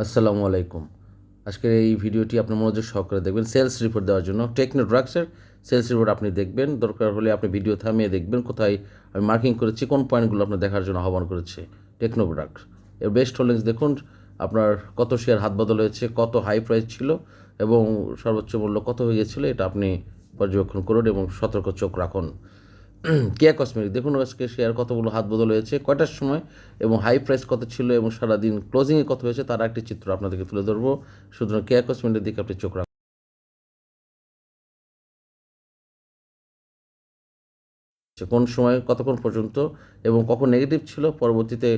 আসসালামু আলাইকুম। আজকের এই ভিডিওটি আপনার মনোযোগ সহকারে দেখবেন। সেলস রিপোর্ট দেওয়ার জন্য টেকনো ড্রাগসের সেলস রিপোর্ট আপনি দেখবেন। দরকার হলে আপনি ভিডিও থামিয়ে দেখবেন কোথায় আমি মার্কিং করেছি, কোন পয়েন্টগুলো আপনার দেখার জন্য আহ্বান করেছে টেকনো ড্রাগস এর বেস্ট হোল্ডিংস দেখুন, আপনার কত শেয়ার হাত বদল হয়েছে, কত হাই প্রাইস ছিল এবং সর্বোচ্চ মূল্য কত হয়ে গেছিল, এটা আপনি পর্যবেক্ষণ করুন এবং সতর্ক চোখ রাখুন। কেয়া কসমেটিক দেখুন, আজকে শেয়ার কতগুলো হাত বদল হয়েছে, কয়টার সময় এবং হাই প্রাইস কত ছিল এবং সারাদিন ক্লোজিংয়ে কত হয়েছে, তার একটি চিত্র আপনাদেরকে তুলে ধরবো। সুতরাং কেয়া কসমেটিকের দিকে আপনি চোখ রাখুন। কোন সময়, কতক্ষণ পর্যন্ত এবং কখন নেগেটিভ ছিল? পরবর্তীতে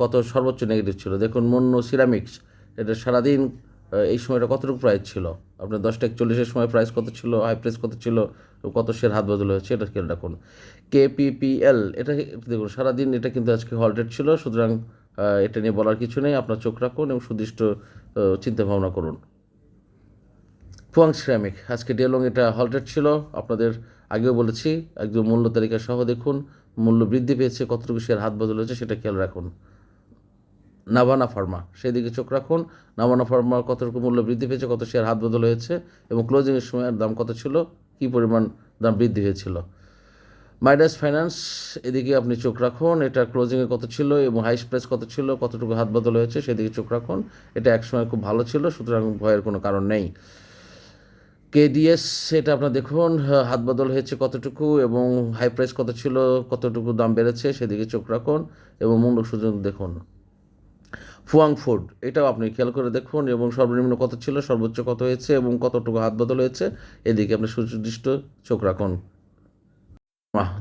কত সর্বোচ্চ নেগেটিভ ছিল? দেখুন, মন্য সিরামিক্স এটা সারাদিন এই সময়টা কতটুকু প্রাইস ছিল? আপনার দশটা একচল্লিশের সময় প্রাইস কত ছিল? হাই প্রাইস কত ছিল? কত শেয়ার হাত বদল হয়েছে এটা খেয়াল রাখুন। কেপিপিএল এটা দেখুন, সারাদিন এটা কিন্তু আজকে হলটেড ছিল, সুতরাং এটা নিয়ে বলার কিছু নেই, আপনার চোখ রাখুন এবং সুদৃষ্ট চিন্তা ভাবনা করুন। ফুয়াং সিরামিক আজকে ডেলং এটা হলটেড ছিল, আপনাদের আগেও বলেছি, একদম মূল্য তালিকা সহ দেখুন, মূল্য বৃদ্ধি পেয়েছে, কতটুকু শেয়ার হাত বদল হয়েছে সেটা খেয়াল রাখুন। নাভানা ফার্মা। সেদিকে চোখ রাখুন নাভানা ফার্মা কতটুকু মূল্য বৃদ্ধি পেয়েছে, কত শেয়ার হাত বদল হয়েছে এবং ক্লোজিংয়ের সময় দাম কত ছিল, কী পরিমাণ দাম বৃদ্ধি হয়েছিল। মাইডাস ফাইন্যান্স এদিকে আপনি চোখ রাখুন, এটা ক্লোজিংয়ে কত ছিল এবং হাইস প্রাইস কত ছিল, কতটুকু হাত বদল হয়েছে, সেদিকে চোখ রাখুন, এটা একসময় খুব ভালো ছিল, সুতরাং ভয়ের কোনো কারণ নেই। কেডিএস সেটা আপনার দেখুন, হাত বদল হয়েছে কতটুকু এবং হাই প্রাইস কত ছিল, কতটুকু দাম বেড়েছে, সেদিকে চোখ রাখুন এবং মুন্ডক সুযোগ দেখুন। ফুয়াং ফুড, এটাও আপনি খেয়াল করে দেখুন এবং সর্বনিম্ন কত ছিল, সর্বোচ্চ কত হয়েছে এবং কতটুকু হাত বদল হয়েছে, এদিকে আপনি সুনির্দিষ্ট চোখ রাখুন।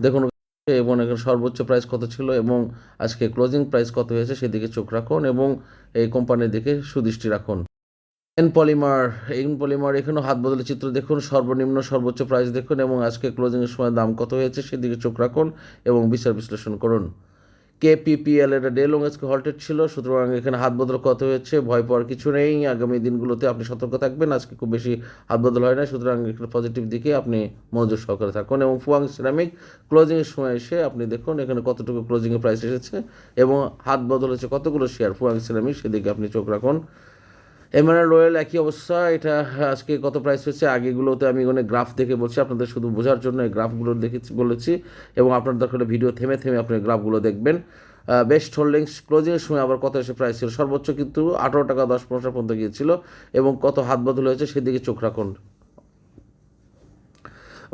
দেখুন, এবং এখানে সর্বোচ্চ প্রাইস কত ছিল এবং আজকে ক্লোজিং প্রাইস কত হয়েছে সেদিকে চোখ রাখুন এবং এই কোম্পানির দিকে সুদৃষ্টি রাখুন। এন পলিমার এন পলিমার এখানেও হাত বদলের চিত্র দেখুন, সর্বনিম্ন সর্বোচ্চ প্রাইস দেখুন এবং আজকে ক্লোজিংয়ের সময় দাম কত হয়েছে সেদিকে চোখ রাখুন এবং বিচার বিশ্লেষণ করুন। কেপিপিএল এটা ডে লং আজকে হল্টেড ছিল, সুতরাং এখানে হাত বদল কত হয়েছে ভয় পাওয়ার কিছু নেই। আগামী দিনগুলোতে আপনি সতর্ক থাকবেন, আজকে খুব বেশি হাত বদল হয় না, সুতরাং এখানে পজিটিভ দিকে আপনি মনোযোগ সহকারে থাকুন। এবং ফুয়াং সিরামিক ক্লোজিংয়ের সময় এসে আপনি দেখুন এখানে কতটুকু ক্লোজিংয়ে প্রাইস এসেছে এবং হাত বদল হচ্ছে কতগুলো শেয়ার ফুয়াং সিরামিক সেদিকে আপনি চোখ রাখুন। এমআরআর রয়্যাল একই অবস্থা। এটা আজকে কত প্রাইস হচ্ছে আগেগুলোতে আমি অনেক গ্রাফ দেখে বলছি, আপনাদের শুধু বোঝার জন্য এই গ্রাফগুলো দেখেছি, বলেছি এবং আপনার দরকার ভিডিও থেমে থেমে আপনি গ্রাফগুলো দেখবেন। বেস্ট হোল্ডিংস ক্লোজিংয়ের সময় আবার কত এসে প্রাইস ছিল? সর্বোচ্চ কিন্তু আঠারো টাকা দশ পয়সা পর্যন্ত গিয়েছিল এবং কত হাত বদল হয়েছে সেদিকে চোখ রাখুন।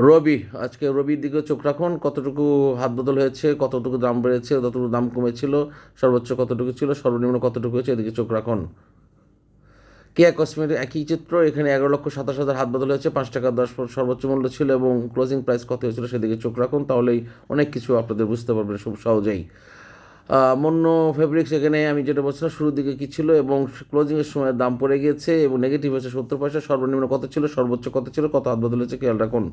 রবি, আজকে রবির দিকে চোখ রাখুন, কতটুকু হাত বদল হয়েছে, কতটুকু দাম বেড়েছে কতটুকু দাম কমেছিল, সর্বোচ্চ কতটুকু ছিল, সর্বনিম্ন কতটুকু হয়েছে, এদিকে চোখ রাখুন। কেয়া কসমেটিক একই চিত্র, এখানে এগারো লক্ষ সাতাশ হাজার হাত বদল হয়েছে, পাঁচ টাকা দশ সর্বোচ্চ মূল্য ছিল এবং ক্লোজিং প্রাইস কত হয়েছিল সেদিকে চোখ রাখুন, তাহলেই অনেক কিছু আপনাদের বুঝতে পারবেন খুব সহজেই। মন্য ফেব্রিক্স এখানে আমি যেটা বলছিলাম, শুরুর দিকে কী ছিল এবং ক্লোজিংয়ের সময় দাম পড়ে গিয়েছে এবং নেগেটিভ হয়েছে সত্তর পয়সা, সর্বনিম্ন কত ছিল, সর্বোচ্চ কত ছিল, কত হাত বদল হয়েছে খেয়াল রাখুন।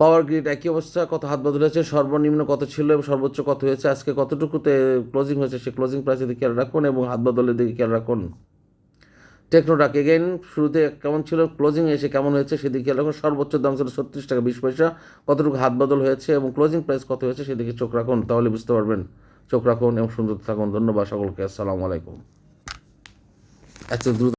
পাওয়ার গ্রিড একই অবস্থা, কত হাত বদল হয়েছে, সর্বনিম্ন কত ছিল এবং সর্বোচ্চ কত হয়েছে, আজকে কতটুকুতে ক্লোজিং হয়েছে সে ক্লোজিং প্রাইসের দিকে খেয়াল রাখুন এবং হাত বদলের দিকে খেয়াল রাখুন। টেকনোটাক এগেন শুরুতে কেমন ছিল ক্লোজিং এসে কেমন হয়েছে সেদিকে রাখুন সর্বোচ্চ দাম ছিল ছত্রিশ টাকা বিশ পয়সা, কতটুকু হাত বদল হয়েছে এবং ক্লোজিং প্রাইস কত হয়েছে সেদিকে চোখ রাখুন, তাহলে বুঝতে পারবেন। চোখ রাখুন এবং সুন্দর থাকুন, ধন্যবাদ সকলকে, আসসালামু আলাইকুম। এত দ্রুত